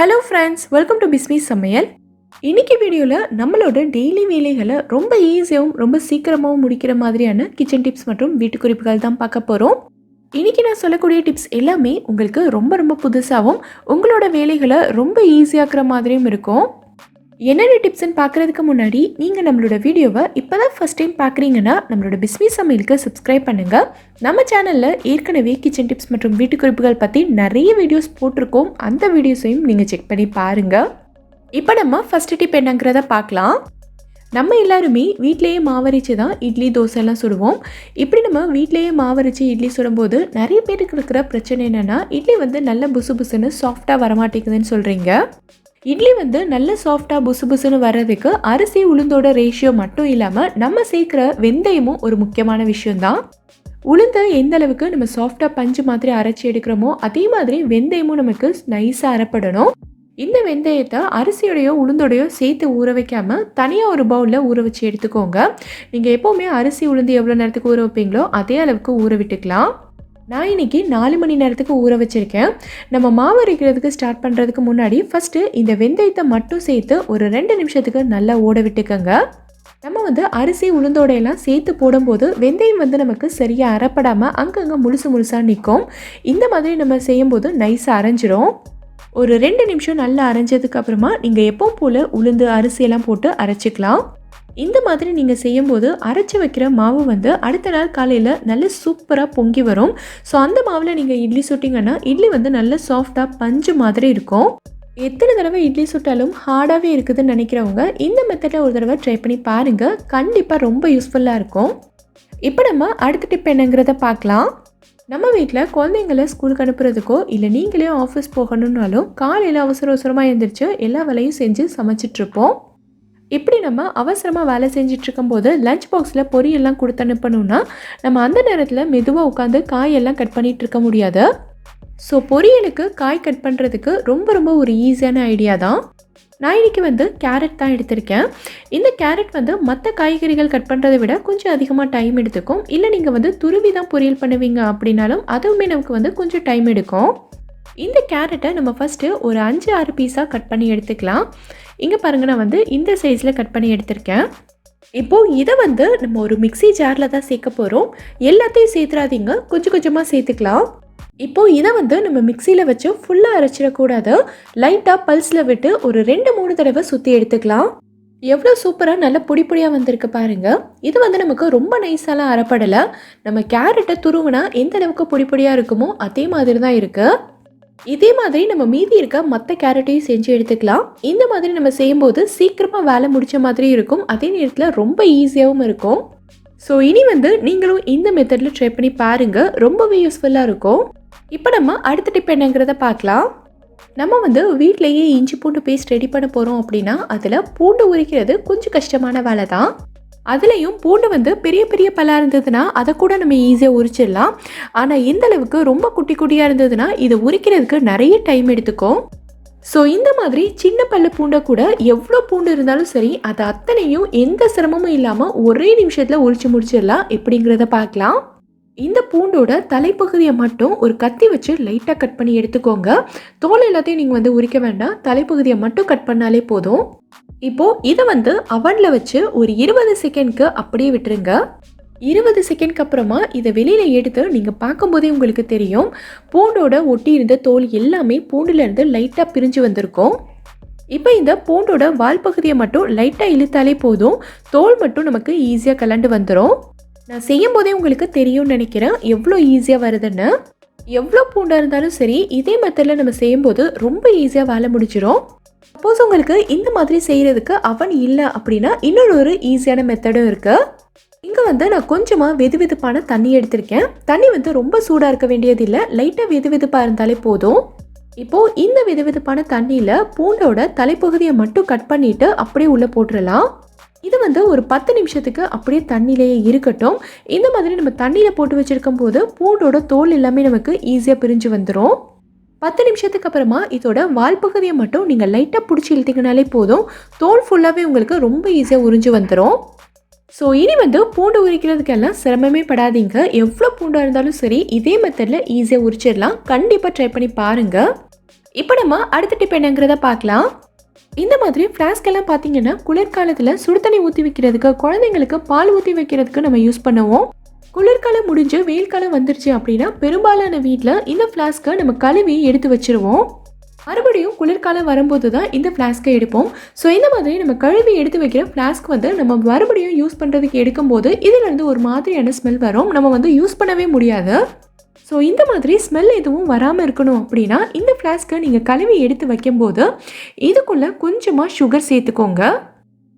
Hello friends welcome to Bismi சமையல் இன்னைக்கு வீடியோவில் நம்மளோட டெய்லி வேலைகளை ரொம்ப ஈஸியாகவும் ரொம்ப சீக்கிரமாகவும் முடிக்கிற மாதிரியான கிச்சன் டிப்ஸ் மற்றும் வீட்டு குறிப்புகள் தான் பார்க்க போகிறோம் இன்னைக்கு நான் சொல்லக்கூடிய டிப்ஸ் எல்லாமே உங்களுக்கு ரொம்ப ரொம்ப புதுசாகவும் உங்களோட வேலைகளை ரொம்ப ஈஸியாக்குற மாதிரியும் இருக்கும். என்னென்ன டிப்ஸ்ன்னு பார்க்குறதுக்கு முன்னாடி நீங்கள் நம்மளோட வீடியோவை இப்போ தான் ஃபஸ்ட் டைம் பார்க்குறீங்கன்னா நம்மளோட பிஸ்மி சமையலுக்கு சப்ஸ்கிரைப் பண்ணுங்கள் நம்ம சேனலில் ஏற்கனவே கிச்சன் டிப்ஸ் மற்றும் வீட்டுக்குறிப்புகள் பற்றி நிறைய வீடியோஸ் போட்டிருக்கோம். அந்த வீடியோஸையும் நீங்கள் செக் பண்ணி பாருங்கள் இப்போ நம்ம ஃபஸ்ட்டு டிப் என்னங்கிறத பார்க்கலாம். நம்ம எல்லாருமே வீட்டிலேயே மாவரைச்சு தான் இட்லி தோசைலாம் சுடுவோம். இப்படி நம்ம வீட்டிலேயே மாவரைச்சு இட்லி சுடும்போது நிறைய பேருக்கு இருக்கிற பிரச்சனை என்னென்னா இட்லி வந்து நல்ல புசு புசுன்னு சாஃப்டாக வரமாட்டேங்குதுன்னு சொல்கிறீங்க இட்லி வந்து நல்ல சாஃப்டாக புசு புசுன்னு வர்றதுக்கு அரிசி உளுந்தோட ரேஷியோ மட்டும் இல்லாமல் நம்ம சேர்க்குற வெந்தயமும் ஒரு முக்கியமான விஷயம்தான். உளுந்து எந்த அளவுக்கு நம்ம சாஃப்டாக பஞ்சு மாதிரி அரைச்சி எடுக்கிறோமோ அதே மாதிரி வெந்தயமும் நமக்கு நைஸாக அரைப்படணும். இந்த வெந்தயத்தை அரிசியோடையோ உளுந்தோடையோ சேர்த்து ஊற வைக்காமல் தனியாக ஒரு பவுலில் ஊற வச்சு எடுத்துக்கோங்க. நீங்கள் எப்போவுமே அரிசி உளுந்து எவ்வளோ நேரத்துக்கு ஊற வைப்பீங்களோ அதே அளவுக்கு ஊற விட்டுக்கலாம். நான் இன்னைக்கு நாலு மணி நேரத்துக்கு ஊற வச்சுருக்கேன். நம்ம மாவு அரைக்கிறதுக்கு ஸ்டார்ட் பண்ணுறதுக்கு முன்னாடி ஃபஸ்ட்டு இந்த வெந்தயத்தை மட்டும் சேர்த்து ஒரு ரெண்டு நிமிஷத்துக்கு நல்லா ஓட விட்டுக்கோங்க. நம்ம வந்து அரிசி உளுந்தோடையெல்லாம் சேர்த்து போடும்போது வெந்தயம் வந்து நமக்கு சரியாக அரைப்படாமல் அங்கங்கே முழுசு முழுசாக நிற்கும். இந்த மாதிரி நம்ம செய்யும்போது நைஸாக அரைஞ்சிரும். ஒரு ரெண்டு நிமிஷம் நல்லா அரைஞ்சதுக்கு அப்புறமா நீங்கள் எப்போ போல் உளுந்து அரிசியெல்லாம் போட்டு அரைச்சிக்கலாம். இந்த மாதிரி நீங்கள் செய்யும்போது அரைச்சி வைக்கிற மாவு வந்து அடுத்த நாள் காலையில் நல்ல சூப்பராக பொங்கி வரும். ஸோ அந்த மாவில் நீங்கள் இட்லி சுட்டிங்கன்னா இட்லி வந்து நல்ல சாஃப்டாக பஞ்சு மாதிரி இருக்கும். எத்தனை தடவை இட்லி சுட்டாலும் ஹார்டாகவே இருக்குதுன்னு நினைக்கிறவங்க இந்த மெத்தடை ஒரு தடவை ட்ரை பண்ணி பாருங்கள் கண்டிப்பாக ரொம்ப யூஸ்ஃபுல்லாக இருக்கும். இப்போ நம்ம அடுத்த டிப் என்னங்கிறத பார்க்கலாம். நம்ம வீட்டில் குழந்தைங்கள ஸ்கூலுக்கு அனுப்புறதுக்கோ இல்லை நீங்களே ஆஃபீஸ் போகணுன்னாலும் காலையில் அவசர அவசரமாக எழுந்திரிச்சு எல்லா வேலையும் செஞ்சு சமைச்சிட்ருப்போம் இப்படி நம்ம அவசரமாக வேலை செஞ்சிட்டுருக்கும்போது லஞ்ச் பாக்ஸில் பொரியெல்லாம் கொடுத்து அனுப்பணும்னா நம்ம அந்த நேரத்தில் மெதுவாக உட்காந்து காயெல்லாம் கட் பண்ணிகிட்டு இருக்க முடியாது. ஸோ பொரியலுக்கு காய் கட் பண்ணுறதுக்கு ரொம்ப ரொம்ப ஒரு ஈஸியான ஐடியா தான். நான் இன்றைக்கி வந்து கேரட் தான் எடுத்திருக்கேன். இந்த கேரட் வந்து மற்ற காய்கறிகள் கட் பண்ணுறதை விட கொஞ்சம் அதிகமாக டைம் எடுத்துக்கும். இல்லை நீங்கள் வந்து துருவி தான் பொரியல் பண்ணுவீங்க அப்படின்னாலும் அதுவுமே நமக்கு வந்து கொஞ்சம் டைம் எடுக்கும். இந்த கேரட்டை நம்ம ஃபஸ்ட்டு ஒரு அஞ்சு ஆறு பீஸாக கட் பண்ணி எடுத்துக்கலாம். இங்கே பாருங்க நான் வந்து இந்த சைஸில் கட் பண்ணி எடுத்திருக்கேன். இப்போது இதை வந்து நம்ம ஒரு மிக்ஸி ஜாரில் தான் சேர்க்க போகிறோம் எல்லாத்தையும் சேர்த்துறாதீங்க. கொஞ்சம் கொஞ்சமாக சேர்த்துக்கலாம். இப்போது இதை வந்து நம்ம மிக்சியில் வச்சு ஃபுல்லாக அரைச்சிடக்கூடாது. லைட்டாக பல்ஸில் விட்டு ஒரு ரெண்டு மூணு தடவை சுற்றி எடுத்துக்கலாம். எவ்வளோ சூப்பராக நல்ல பொடி பொடியாக வந்திருக்கு பாருங்கள் இது வந்து நமக்கு ரொம்ப நைஸாலாம் அரைப்படலை. நம்ம கேரட்டை துருவுனா எந்த அளவுக்கு பொடி பொடியாக இருக்குமோ அதே மாதிரி தான் இருக்குது இதே மாதிரி நம்ம மீதி இருக்க மற்ற கேரட்டையும் செஞ்சு எடுத்துக்கலாம். இந்த மாதிரி நம்ம செய்யும்போது சீக்கிரமாக வேலை முடிச்ச மாதிரி இருக்கும். அதே நேரத்தில் ரொம்ப ஈஸியாகவும் இருக்கும். ஸோ இனி வந்து நீங்களும் இந்த மெத்தடில் ட்ரை பண்ணி பாருங்கள் ரொம்பவே யூஸ்ஃபுல்லாக இருக்கும். இப்போ நம்ம அடுத்த டிப் என்னங்கிறத பார்க்கலாம். நம்ம வந்து வீட்லேயே இஞ்சி பூண்டு பேஸ்ட் ரெடி பண்ண போகிறோம் அப்படின்னா அதில் பூண்டு உரிக்கிறது கொஞ்சம் கஷ்டமான வேலை தான் அதுலேயும் பூண்டு வந்து பெரிய பெரிய பல்லாக இருந்ததுன்னா அதை கூட நம்ம ஈஸியாக உரிச்சிடலாம். ஆனால் இந்த அளவுக்கு ரொம்ப குட்டி குட்டியாக இருந்ததுன்னா இதை உரிக்கிறதுக்கு நிறைய டைம் எடுத்துக்கும். ஸோ இந்த மாதிரி சின்ன பல்லு பூண்டை கூட எவ்வளோ பூண்டு இருந்தாலும் சரி அது அத்தனையும் எந்த சிரமமும் இல்லாமல் ஒரே நிமிஷத்தில் உரிச்சு முடிச்சிடலாம். எப்படிங்கிறத பார்க்கலாம். இந்த பூண்டோட தலைப்பகுதியை மட்டும் ஒரு கத்தி வச்சு லைட்டாக கட் பண்ணி எடுத்துக்கோங்க. தோல் எல்லாத்தையும் நீங்கள் வந்து உரிக்க வேண்டாம். தலைப்பகுதியை மட்டும் கட் பண்ணாலே போதும். இப்போது இதை வந்து அவனில் வச்சு ஒரு இருபது செகண்ட்க்கு அப்படியே விட்டுருங்க. இருபது செகண்ட்க்கு அப்புறமா இதை வெளியில் எடுத்து நீங்கள் பார்க்கும்போதே உங்களுக்கு தெரியும். பூண்டோட ஒட்டி இருந்த தோல் எல்லாமே பூண்டுலேருந்து லைட்டாக பிரிஞ்சு வந்திருக்கும். இப்போ இந்த பூண்டோட வால் பகுதியை மட்டும் லைட்டாக இழுத்தாலே போதும். தோல் மட்டும் நமக்கு ஈஸியாக கலண்டு வந்துடும் நான் செய்யும் போதே உங்களுக்கு தெரியும்னு நினைக்கிறேன். எவ்வளோ ஈஸியாக வருதுன்னு. எவ்வளோ பூண்டாக இருந்தாலும் சரி இதே மெத்தடில் நம்ம செய்யும்போது ரொம்ப ஈஸியாக வேலை முடிச்சிடும் சப்போஸ் உங்களுக்கு இந்த மாதிரி செய்கிறதுக்கு அவன் இல்லை அப்படின்னா இன்னொரு ஒரு ஈஸியான மெத்தடும் இருக்குது இங்கே வந்து நான் கொஞ்சமாக வெது வெதுப்பான தண்ணி எடுத்திருக்கேன். தண்ணி வந்து ரொம்ப சூடாக இருக்க வேண்டியதில்லை லைட்டாக வெது வெதுப்பாக இருந்தாலே போதும். இப்போது இந்த வெது வெதுப்பான தண்ணியில் பூண்டோட தலைப்பகுதியை மட்டும் கட் பண்ணிவிட்டு அப்படியே உள்ளே போட்டுடலாம் இது வந்து ஒரு பத்து நிமிஷத்துக்கு அப்படியே தண்ணியிலேயே இருக்கட்டும். இந்த மாதிரி நம்ம தண்ணியில் போட்டு வச்சுருக்கும் போது பூண்டோட தோல் எல்லாமே நமக்கு ஈஸியாக பிரிஞ்சு வந்துடும் பத்து நிமிஷத்துக்கு அப்புறமா இதோட வால் பகுதியை மட்டும் நீங்கள் லைட்டாக பிடிச்சி இழுத்தீங்கனாலே போதும். தோல் ஃபுல்லாகவே உங்களுக்கு ரொம்ப ஈஸியாக உறிஞ்சு வந்துடும் ஸோ இனி வந்து பூண்டு உரிக்கிறதுக்கெல்லாம் சிரமமே படாதீங்க. எவ்வளோ பூண்டாக இருந்தாலும் சரி இதே மெத்தடில் ஈஸியாக உரிச்சிடலாம். கண்டிப்பாக ட்ரை பண்ணி பாருங்கள் இப்போ நம்ம அடுத்த டிப் என்னங்கிறத பார்க்கலாம். இந்த மாதிரி ஃப்ளாஸ்கெல்லாம் பார்த்தீங்கன்னா குளிர்காலத்தில் சுடு தண்ணி ஊற்றி வைக்கிறதுக்கு குழந்தைங்களுக்கு பால் ஊற்றி வைக்கிறதுக்கு நம்ம யூஸ் பண்ணுவோம். குளிர்காலம் முடிஞ்சு வெயில் காலம் வந்துருச்சு அப்படின்னா பெரும்பாலான வீட்டில் இந்த ஃப்ளாஸ்க்கை நம்ம கழுவி எடுத்து வச்சுருவோம். மறுபடியும் குளிர்காலம் வரும்போது தான் இந்த ஃப்ளாஸ்க்கை எடுப்போம். ஸோ இந்த மாதிரி நம்ம கழுவி எடுத்து வைக்கிற ஃப்ளாஸ்க் வந்து நம்ம மறுபடியும் யூஸ் பண்ணுறதுக்கு எடுக்கும்போது இதுலேருந்து ஒரு மாதிரியான ஸ்மெல் வரும். நம்ம வந்து யூஸ் பண்ணவே முடியாது. ஸோ இந்த மாதிரி ஸ்மெல் எதுவும் வராமல் இருக்கணும் அப்படின்னா இந்த ஃப்ளாஸ்க்கை நீங்கள் கழுவி எடுத்து வைக்கும்போது இதுக்குள்ளே கொஞ்சமாக சுகர் சேர்த்துக்கோங்க.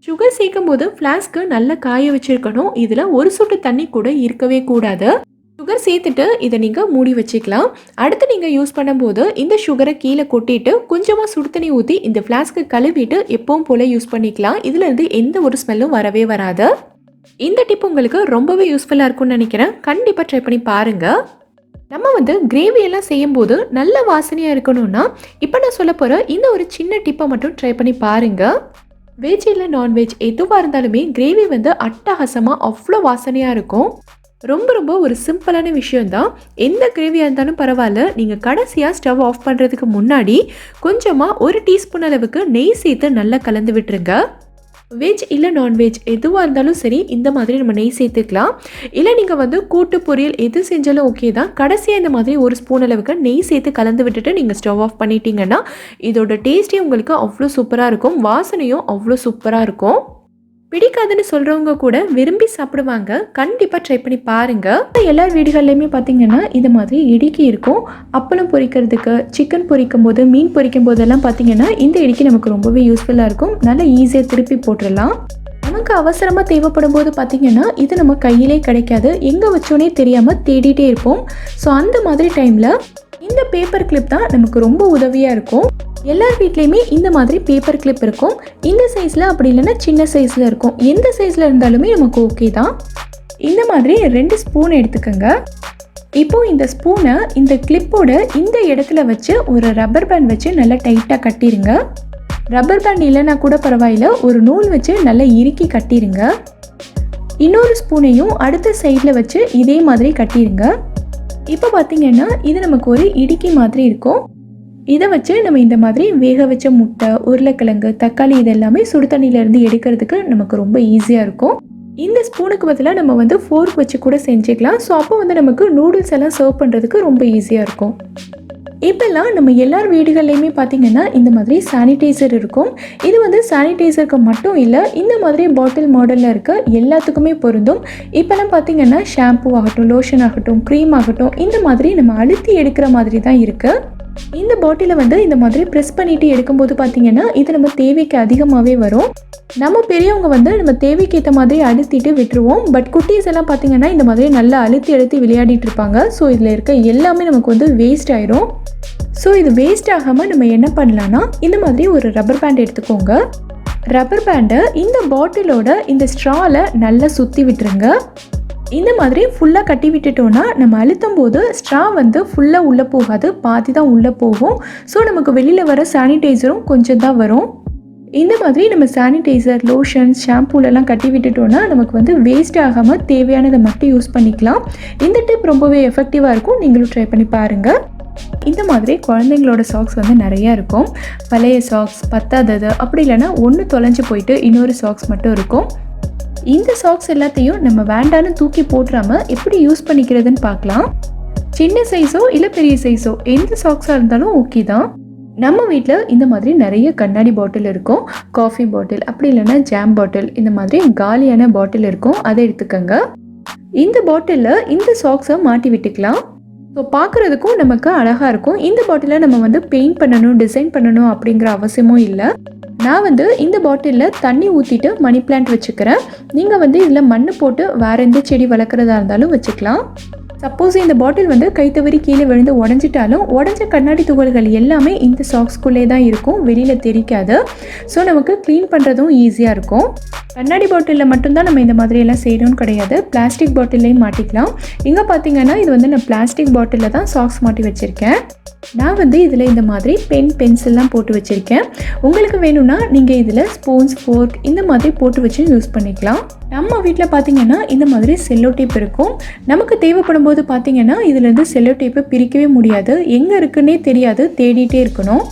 சுகர் சேர்க்கும் போது ஃப்ளாஸ்க்கு நல்லா காய வச்சிருக்கணும். இதில் ஒரு சொட்டு தண்ணி கூட இருக்கவே கூடாது. சுகர் சேர்த்துட்டு இதை நீங்கள் மூடி வச்சுக்கலாம். அடுத்து நீங்கள் யூஸ் பண்ணும்போது இந்த சுகரை கீழே கொட்டிட்டு கொஞ்சமாக சுடு தண்ணி ஊற்றி இந்த ஃப்ளாஸ்க்கு கழுவிட்டு எப்பவும் போல் யூஸ் பண்ணிக்கலாம். இதுலேருந்து எந்த ஒரு ஸ்மெல்லும் வரவே வராது. இந்த டிப் உங்களுக்கு ரொம்பவே யூஸ்ஃபுல்லாக இருக்கும்னு நினைக்கிறேன். கண்டிப்பாக ட்ரை பண்ணி பாருங்கள் நம்ம வந்து கிரேவி எல்லாம் செய்யும்போது நல்ல வாசனையாக இருக்கணும்னா இப்போ நான் சொல்ல போகிற இந்த ஒரு சின்ன டிப்பை மட்டும் ட்ரை பண்ணி பாருங்கள் வெஜ் இல்லை நான்வெஜ் எதுவாக இருந்தாலுமே கிரேவி வந்து அட்டகாசமாக அவ்வளோ வாசனையாக இருக்கும். ரொம்ப ரொம்ப ஒரு சிம்பிளான விஷயம்தான். எந்த கிரேவியாக இருந்தாலும் பரவாயில்ல. நீங்கள் கடைசியாக ஸ்டவ் ஆஃப் பண்ணுறதுக்கு முன்னாடி கொஞ்சமாக ஒரு டீஸ்பூன் அளவுக்கு நெய் சேர்த்து நல்லா கலந்து விட்டுருங்க. வெஜ் இல்லை நான்வெஜ் எதுவாக இருந்தாலும் சரி இந்த மாதிரி நம்ம நெய் சேர்த்துக்கலாம். இல்லை நீங்கள் வந்து கூட்டு பொரியல் எது செஞ்சாலும் ஓகே தான். கடைசியாக இந்த மாதிரி ஒரு ஸ்பூன் அளவுக்கு நெய் சேர்த்து கலந்து விட்டுட்டு நீங்கள் ஸ்டவ் ஆஃப் பண்ணிட்டீங்கன்னா இதோட டேஸ்ட்டே உங்களுக்கு அவ்வளோ சூப்பராக இருக்கும். வாசனையும் அவ்வளோ சூப்பராக இருக்கும். பிடிக்காதுன்னு சொல்கிறவங்க கூட விரும்பி சாப்பிடுவாங்க. கண்டிப்பாக ட்ரை பண்ணி பாருங்கள் எல்லா வீடுகள்லையுமே பார்த்தீங்கன்னா இது மாதிரி இடுக்கி இருக்கும். அப்பளம் பொரிக்கிறதுக்கு சிக்கன் பொரிக்கும் போது மீன் பொரிக்கும் போதெல்லாம் பார்த்தீங்கன்னா இந்த இடுக்கி நமக்கு ரொம்பவே யூஸ்ஃபுல்லாக இருக்கும். நல்லா ஈஸியாக திருப்பி போட்டுடலாம். நமக்கு அவசரமாக தேவைப்படும் போது பார்த்திங்கன்னா இது நம்ம கையிலே கிடைக்காது. எங்கே வச்சோன்னே தெரியாமல் தேடிட்டே இருப்போம். ஸோ அந்த மாதிரி டைமில் இந்த பேப்பர் கிளிப் தான் நமக்கு ரொம்ப உதவியாக இருக்கும். எல்லார் வீட்லேயுமே இந்த மாதிரி பேப்பர் கிளிப் இருக்கும். இந்த சைஸில் அப்படி இல்லைன்னா சின்ன சைஸில் இருக்கும். எந்த சைஸில் இருந்தாலுமே நமக்கு ஓகே தான். இந்த மாதிரி ரெண்டு ஸ்பூன் எடுத்துக்கோங்க. இப்போது இந்த ஸ்பூனை இந்த கிளிப்போட இந்த இடத்துல வச்சு ஒரு ரப்பர் பேண்ட் வச்சு நல்லா டைட்டாக கட்டிடுங்க ரப்பர் பேண்ட் இல்லைன்னா கூட பரவாயில்ல. ஒரு நூல் வச்சு நல்லா இறுக்கி கட்டிடுங்க இன்னொரு ஸ்பூனையும் அடுத்த சைடில் வச்சு இதே மாதிரி கட்டிடுங்க இப்போ பார்த்தீங்கன்னா இது நமக்கு ஒரு இடுக்கி மாதிரி இருக்கும். இதை வச்சு நம்ம இந்த மாதிரி வேக வச்ச முட்டை உருளைக்கிழங்கு தக்காளி இதெல்லாமே சுடு தண்ணியிலேருந்து எடுக்கிறதுக்கு நமக்கு ரொம்ப ஈஸியாக இருக்கும். இந்த ஸ்பூனுக்கு பதிலாக நம்ம வந்து ஃபோர்க் வச்சு கூட செஞ்சுக்கலாம். ஸோ அப்போ வந்து நமக்கு நூடுல்ஸ் எல்லாம் சர்வ் பண்ணுறதுக்கு ரொம்ப ஈஸியாக இருக்கும். இப்போல்லாம் நம்ம எல்லார் வீடுகள்லையுமே பார்த்திங்கன்னா இந்த மாதிரி சானிடைசர் இருக்கும். இது வந்து சானிடைசருக்கு மட்டும் இல்லை இந்த மாதிரி பாட்டில் மாடலில் இருக்க எல்லாத்துக்குமே பொருந்தும். இப்போல்லாம் பார்த்தீங்கன்னா ஷாம்பு ஆகட்டும் லோஷன் ஆகட்டும் க்ரீம் ஆகட்டும் இந்த மாதிரி நம்ம அழுத்தி எடுக்கிற மாதிரி தான் இருக்குது இந்த பாட்டிலை வந்து இந்த மாதிரி ப்ரெஸ் பண்ணிட்டு எடுக்கும்போது பார்த்தீங்கன்னா இது நம்ம தேவைக்கு அதிகமாகவே வரும். நம்ம பெரியவங்க வந்து நம்ம தேவைக்கு ஏற்ற மாதிரி அழுத்திட்டு விட்டுருவோம். பட் குட்டீஸ் எல்லாம் பார்த்தீங்கன்னா இந்த மாதிரி நல்லா அழுத்தி அழுத்தி விளையாடிட்டு இருப்பாங்க. ஸோ இதில் இருக்க எல்லாமே நமக்கு வந்து வேஸ்ட் ஆயிரும். ஸோ இது வேஸ்ட் ஆகாமல் நம்ம என்ன பண்ணலான்னா இந்த மாதிரி ஒரு ரப்பர் பேண்ட் எடுத்துக்கோங்க. ரப்பர் பேண்டை இந்த பாட்டிலோட இந்த ஸ்ட்ராவில் நல்லா சுற்றி விட்டுருங்க. இந்த மாதிரி ஃபுல்லாக கட்டி விட்டுட்டோன்னா நம்ம அழுத்தும் போது ஸ்ட்ரா வந்து ஃபுல்லாக உள்ளே போகாது பாதி தான் உள்ளே போகும். ஸோ நமக்கு வெளியில் வர சானிடைசரும் கொஞ்சம் தான் வரும். இந்த மாதிரி நம்ம சானிடைசர் லோஷன் ஷாம்பூலெல்லாம் கட்டி விட்டுட்டோன்னா நமக்கு வந்து வேஸ்ட் ஆகாமல் தேவையானதை மட்டும் யூஸ் பண்ணிக்கலாம். இந்த டிப் ரொம்பவே எஃபெக்டிவாக இருக்கும். நீங்களும் ட்ரை பண்ணி பாருங்கள் இந்த மாதிரி குழந்தைங்களோட சாக்ஸ் வந்து நிறையா இருக்கும். பழைய சாக்ஸ் பத்தாதது அப்படி இல்லைன்னா ஒன்று தொலைஞ்சு போயிட்டு இன்னொரு சாக்ஸ் மட்டும் இருக்கும். இந்த சாக்ஸ் எல்லாத்தையும் நம்ம வேண்டான்னு தூக்கி போட்டுறாம எப்படி யூஸ் பண்ணிக்கிறதுன்னு பார்க்கலாம். சின்ன சைஸோ இல்லை பெரிய சைஸோ எந்த சாக்ஸாக இருந்தாலும் ஓகே தான். நம்ம வீட்டில் இந்த மாதிரி நிறைய கண்ணாடி பாட்டில் இருக்கும். காஃபி பாட்டில் அப்படி இல்லைன்னா ஜாம் பாட்டில் இந்த மாதிரி காலியான பாட்டில் இருக்கும். அதை எடுத்துக்கோங்க. இந்த பாட்டிலில் இந்த சாக்ஸை மாட்டி விட்டுக்கலாம். ஸோ பார்க்குறதுக்கும் நமக்கு அழகாக இருக்கும். இந்த பாட்டிலை நம்ம வந்து பெயிண்ட் பண்ணணும் டிசைன் பண்ணணும் அப்படிங்கிற அவசியமும் இல்லை. நான் வந்து இந்த பாட்டிலில் தண்ணி ஊற்றிட்டு மணி பிளான்ட் வச்சுக்கிறேன். நீங்கள் வந்து இதில் மண் போட்டு வேறு எந்த செடி வளர்க்குறதா இருந்தாலும் வச்சுக்கலாம். சப்போஸ் இந்த பாட்டில் வந்து கைத்தவறி கீழே விழுந்து உடஞ்சிட்டாலும் உடஞ்ச கண்ணாடி துகள்கள் எல்லாமே இந்த சாக்ஸ்குள்ளே தான் இருக்கும் வெளியில் தெரிக்காது. ஸோ நமக்கு க்ளீன் பண்ணுறதும் ஈஸியாக இருக்கும். கண்ணாடி பாட்டிலில் மட்டும்தான் நம்ம இந்த மாதிரியெல்லாம் செய்யணும்னு கிடையாது. பிளாஸ்டிக் பாட்டில்லையும் மாட்டிக்கலாம். இங்கே பார்த்தீங்கன்னா இது வந்து நான் பிளாஸ்டிக் பாட்டிலில் தான் சாக்ஸ் மாட்டி வச்சுருக்கேன். நான் வந்து இதில் இந்த மாதிரி பென் பென்சில்லாம் போட்டு வச்சுருக்கேன். உங்களுக்கு வேணும்னா நீங்கள் இதில் ஸ்பூன்ஸ் ஃபோர்க் இந்த மாதிரி போட்டு வச்சு யூஸ் பண்ணிக்கலாம். நம்ம வீட்டில் பார்த்திங்கன்னா இந்த மாதிரி செல்லோ டேப் இருக்கும். நமக்கு தேவைப்படும் போது பார்த்திங்கன்னா இதுலேருந்து செல்லோ டேப்பை பிரிக்கவே முடியாது. எங்கே இருக்குன்னே தெரியாது தேடிட்டே இருக்கணும்.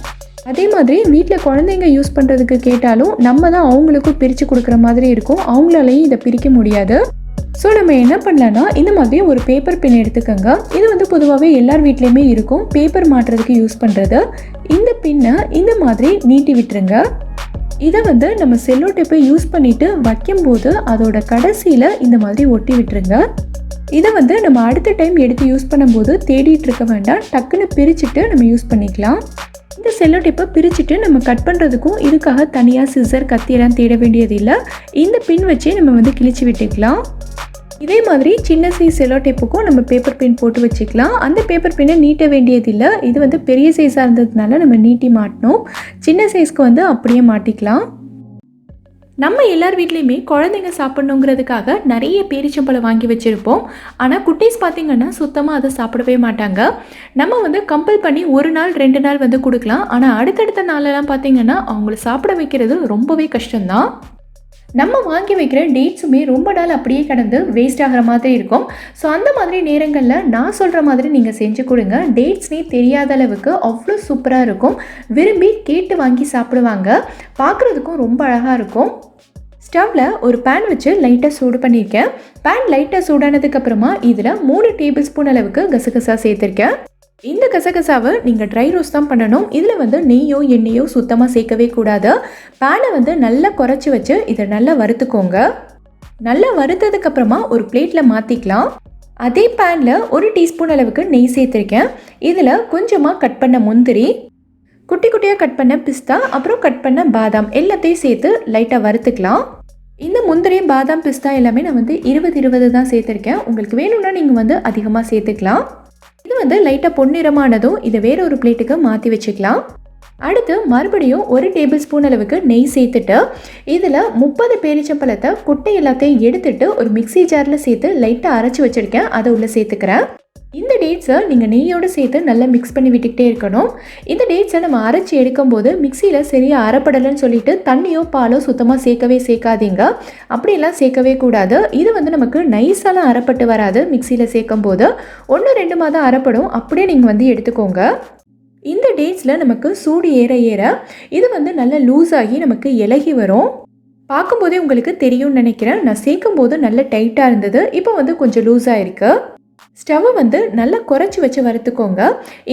அதே மாதிரி வீட்டில் குழந்தைங்க யூஸ் பண்ணுறதுக்கு கேட்டாலும் நம்ம தான் அவங்களுக்கும் பிரித்து கொடுக்குற மாதிரி இருக்கும். அவங்களாலையும் இதை பிரிக்க முடியாது. ஸோ நம்ம என்ன பண்ணலான்னா இந்த மாதிரி ஒரு பேப்பர் பின் எடுத்துக்கோங்க. இது வந்து பொதுவாகவே எல்லார் வீட்லேயுமே இருக்கும். பேப்பர் மாட்டுறதுக்கு யூஸ் பண்ணுறது இந்த பின்னை இந்த மாதிரி நீட்டி விட்டுருங்க. இதை வந்து நம்ம செல்லோ டேப்பை யூஸ் பண்ணிவிட்டு வைக்கும்போது அதோட கடைசியில் இந்த மாதிரி ஒட்டி விட்டுருங்க. இதை வந்து நம்ம அடுத்த டைம் எடுத்து யூஸ் பண்ணும்போது தேடிட்டு இருக்க வேண்டாம். டக்குன்னு பிரிச்சுட்டு நம்ம யூஸ் பண்ணிக்கலாம். இந்த செல்லோ டேப்பை பிரிச்சுட்டு நம்ம கட் பண்ணுறதுக்கும் இதுக்காக தனியாக சிசர் கத்தியெல்லாம் தேட வேண்டியதில்லை. இந்த பின் வச்சே நம்ம வந்து கிழிச்சு விட்டுக்கலாம். இதே மாதிரி சின்ன சைஸ் செல்லோ டேப்புக்கும் நம்ம பேப்பர் பின் போட்டு வச்சுக்கலாம். அந்த பேப்பர் பின்னை நீட்ட வேண்டியதில்லை. இது வந்து பெரிய சைஸாக இருந்ததுனால நம்ம நீட்டி மாட்டணும். சின்ன சைஸ்க்கு வந்து அப்படியே மாட்டிக்கலாம். நம்ம எல்லார் வீட்லேயுமே குழந்தைங்க சாப்பிட்ணுங்கிறதுக்காக நிறைய பேரிச்சம்பழம் வாங்கி வச்சுருப்போம். ஆனால் குட்டீஸ் பார்த்திங்கன்னா சுத்தமாக அதை சாப்பிடவே மாட்டாங்க. நம்ம வந்து கம்பல் பண்ணி ஒரு நாள் ரெண்டு நாள் வந்து கொடுக்கலாம். ஆனால் அடுத்தடுத்த நாளெல்லாம் பார்த்திங்கன்னா அவங்கள சாப்பிட வைக்கிறது ரொம்பவே கஷ்டம்தான். நம்ம வாங்கி வைக்கிற டேட்ஸுமே ரொம்ப நாள் அப்படியே கடந்து வேஸ்ட் ஆகிற மாதிரி இருக்கும். ஸோ அந்த மாதிரி நேரங்களில் நான் சொல்கிற மாதிரி நீங்கள் செஞ்சு கொடுங்க. டேட்ஸ்னே தெரியாத அளவுக்கு அவ்வளோ சூப்பராக இருக்கும். விரும்பி கேட்டு வாங்கி சாப்பிடுவாங்க. பார்க்குறதுக்கும் ரொம்ப அழகாக இருக்கும். ஸ்டவ்வில் ஒரு பேன் வச்சு லைட்டாக சூடு பண்ணியிருக்கேன் பேன் லைட்டாக சூடானதுக்கப்புறமா இதில் மூணு டேபிள் ஸ்பூன் அளவுக்கு கசகசா சேர்த்துருக்கேன். இந்த கசகசாவை நீங்கள் ட்ரை ரோஸ்ட் தான் பண்ணணும். இதில் வந்து நெய்யோ எண்ணெயோ சுத்தமாக சேர்க்கவே கூடாது. பேனை வந்து நல்லா குறைச்சி வச்சு இதை நல்லா வறுத்துக்கோங்க. நல்லா வறுத்ததுக்கப்புறமா ஒரு பிளேட்டில் மாற்றிக்கலாம் அதே பேனில் ஒரு டீஸ்பூன் அளவுக்கு நெய் சேர்த்துருக்கேன். இதில் கொஞ்சமாக கட் பண்ண முந்திரி குட்டி குட்டியாக கட் பண்ண பிஸ்தா அப்புறம் கட் பண்ண பாதாம் எல்லாத்தையும் சேர்த்து லைட்டாக வறுத்துக்கலாம். இந்த முந்திரி பாதாம் பிஸ்தா எல்லாமே நான் வந்து இருபது இருபது தான் சேர்த்துருக்கேன். உங்களுக்கு வேணும்னா நீங்கள் வந்து அதிகமாக சேர்த்துக்கலாம். இது வந்து லைட்டாக பொன்னிறமானதும் இதை வேற ஒரு பிளேட்டுக்கு மாற்றி வச்சுக்கலாம். அடுத்து மறுபடியும் ஒரு டேபிள் ஸ்பூன் அளவுக்கு நெய் சேர்த்துட்டு இதில் முப்பது பேரிச்சம்பழத்தை குட்டை எல்லாத்தையும் எடுத்துட்டு ஒரு மிக்ஸி ஜாரில் சேர்த்து லைட்டாக அரைச்சி வச்சுருக்கேன். அதை உள்ளே சேர்த்துக்கிறேன். இந்த டேட்ஸை நீங்கள் நெய்யோடு சேர்த்து நல்லா மிக்ஸ் பண்ணி விட்டுக்கிட்டே இருக்கணும். இந்த டேட்ஸை நம்ம அரைச்சி எடுக்கும்போது மிக்சியில் சரியாக அரைப்படலைன்னு சொல்லிட்டு தண்ணியோ பாலோ சுத்தமாக சேர்க்கவே சேர்க்காதீங்க. அப்படியெல்லாம் சேர்க்கவே கூடாது. இது வந்து நமக்கு நைஸாலாம் அரைப்பட்டு வராது மிக்சியில் சேர்க்கும் போது ஒன்று ரெண்டு மாதம் அரைப்படும். அப்படியே நீங்கள் வந்து எடுத்துக்கோங்க. இந்த டேட்ஸில் நமக்கு சூடு ஏற ஏற இது வந்து நல்லா லூஸ் ஆகி நமக்கு இலகி வரும். பார்க்கும்போதே உங்களுக்கு தெரியும்னு நினைக்கிறேன். நான் சேர்க்கும் போது நல்ல டைட்டாக இருந்தது. இப்போ வந்து கொஞ்சம் லூஸாக இருக்குது ஸ்டவ்வை வந்து நல்லா குறைச்சி வச்சு வறுத்துக்கோங்க.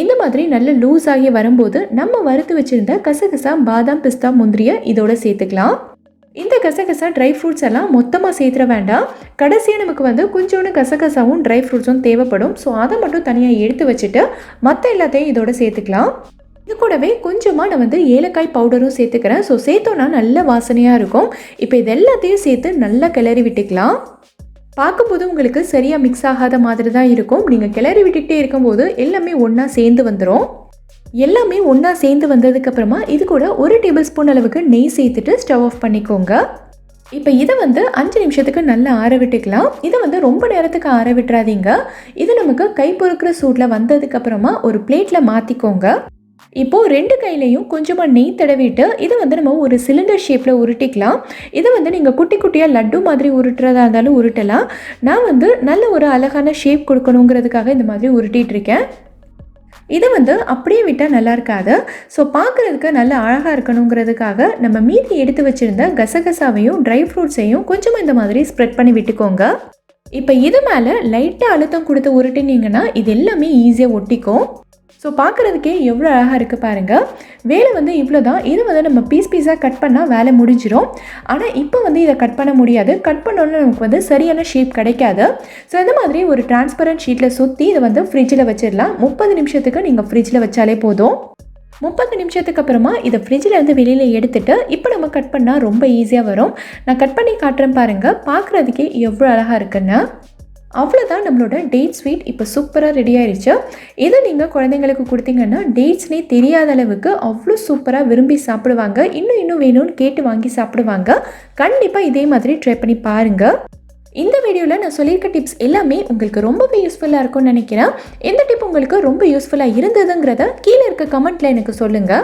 இந்த மாதிரி நல்ல லூஸ் ஆகி வரும்போது நம்ம வறுத்து வச்சுருந்த கசகசா பாதாம் பிஸ்தா முந்திரியை இதோட சேர்த்துக்கலாம். இந்த கசகசா ட்ரை ஃப்ரூட்ஸ் எல்லாம் மொத்தமாக சேர்த்துற வேண்டாம். கடைசியாக நமக்கு வந்து கொஞ்சோண்டு கசகசாவும் ட்ரை ஃப்ரூட்ஸும் தேவைப்படும். ஸோ அதை மட்டும் தனியாக எடுத்து வச்சுட்டு மற்ற எல்லாத்தையும் இதோட சேர்த்துக்கலாம். இது கூடவே கொஞ்சமாக நான் வந்து ஏலக்காய் பவுடரும் சேர்த்துக்கிறேன். ஸோ சேர்த்தோன்னா நல்ல வாசனையாக இருக்கும். இப்போ இது எல்லாத்தையும் சேர்த்து நல்லா கிளறி விட்டுக்கலாம். பார்க்கும்போது உங்களுக்கு சரியாக மிக்ஸ் ஆகாத மாதிரி தான் இருக்கும். நீங்கள் கிளறி விட்டுக்கிட்டே இருக்கும்போது எல்லாமே ஒன்றா சேர்ந்து வந்துடும் எல்லாமே ஒன்றா சேர்ந்து வந்ததுக்கப்புறமா இது கூட ஒரு டேபிள் ஸ்பூன் அளவுக்கு நெய் சேர்த்துட்டு ஸ்டவ் ஆஃப் பண்ணிக்கோங்க. இப்போ இதை வந்து அஞ்சு நிமிஷத்துக்கு நல்லா ஆற விட்டுக்கலாம். இதை வந்து ரொம்ப நேரத்துக்கு ஆற விட்டுறாதீங்க. இது நமக்கு கை பொறுக்கிற சூட்டில் வந்ததுக்கப்புறமா ஒரு பிளேட்டில் மாற்றிக்கோங்க இப்போது ரெண்டு கையிலையும் கொஞ்சமாக நெய் தடவிட்டு இதை வந்து நம்ம ஒரு சிலிண்டர் ஷேப்பில் உருட்டிக்கலாம். இதை வந்து நீங்கள் குட்டி குட்டியாக லட்டு மாதிரி உருட்டுறதா இருந்தாலும் உருட்டலாம். நான் வந்து நல்ல ஒரு அழகான ஷேப் கொடுக்கணுங்கிறதுக்காக இந்த மாதிரி உருட்டிகிட்டு இருக்கேன். இதை வந்து அப்படியே விட்டால் நல்லா இருக்காது. ஸோ பார்க்குறதுக்கு நல்ல அழகாக இருக்கணுங்கிறதுக்காக நம்ம மீதி எடுத்து வச்சுருந்த கசகசாவையும் ட்ரை ஃப்ரூட்ஸையும் கொஞ்சமாக இந்த மாதிரி ஸ்ப்ரெட் பண்ணி விட்டுக்கோங்க. இப்போ இது மேலே லைட்டாக அழுத்தம் கொடுத்து உருட்டினீங்கன்னா இது எல்லாமே ஈஸியாக ஒட்டிக்கும். ஸோ பார்க்குறதுக்கே எவ்வளோ அழகாக இருக்குது பாருங்கள் வேலை வந்து இவ்வளோ தான் இது வந்து நம்ம பீஸ் பீஸாக கட் பண்ணால் வேலை முடிஞ்சிடும் ஆனால் இப்போ வந்து இதை கட் பண்ண முடியாது. கட் பண்ணோன்னு நமக்கு வந்து சரியான ஷேப் கிடைக்காது. ஸோ இந்த மாதிரி ஒரு டிரான்ஸ்பரண்ட் ஷீட்டில் சுற்றி இதை வந்து ஃப்ரிட்ஜில் வச்சிடலாம். முப்பது நிமிஷத்துக்கு நீங்கள் ஃப்ரிட்ஜில் வச்சாலே போதும். முப்பது நிமிஷத்துக்கு அப்புறமா இதை ஃப்ரிட்ஜில் இருந்து வெளியில் எடுத்துட்டு இப்போ நம்ம கட் பண்ணால் ரொம்ப ஈஸியாக வரும். நான் கட் பண்ணி காட்டுறேன் பாருங்கள் பார்க்குறதுக்கே எவ்வளோ அழகாக இருக்குன்னு. அவ்வளோதான் நம்மளோட டேட் ஸ்வீட் இப்போ சூப்பராக ரெடி ஆயிடுச்சு இதை நீங்கள் குழந்தைங்களுக்கு கொடுத்தீங்கன்னா டேட்ஸ்னே தெரியாத அளவுக்கு அவ்வளோ சூப்பராக விரும்பி சாப்பிடுவாங்க. இன்னும் இன்னும் வேணும்னு கேட்டு வாங்கி சாப்பிடுவாங்க. கண்டிப்பாக இதே மாதிரி ட்ரை பண்ணி பாருங்கள் இந்த வீடியோவில் நான் சொல்லியிருக்க டிப்ஸ் எல்லாமே உங்களுக்கு ரொம்பவே யூஸ்ஃபுல்லாக இருக்கும்னு நினைக்கிறேன். எந்த டிப் உங்களுக்கு ரொம்ப யூஸ்ஃபுல்லாக இருந்ததுங்கிறத கீழே இருக்க கமெண்ட்டில் எனக்கு சொல்லுங்கள்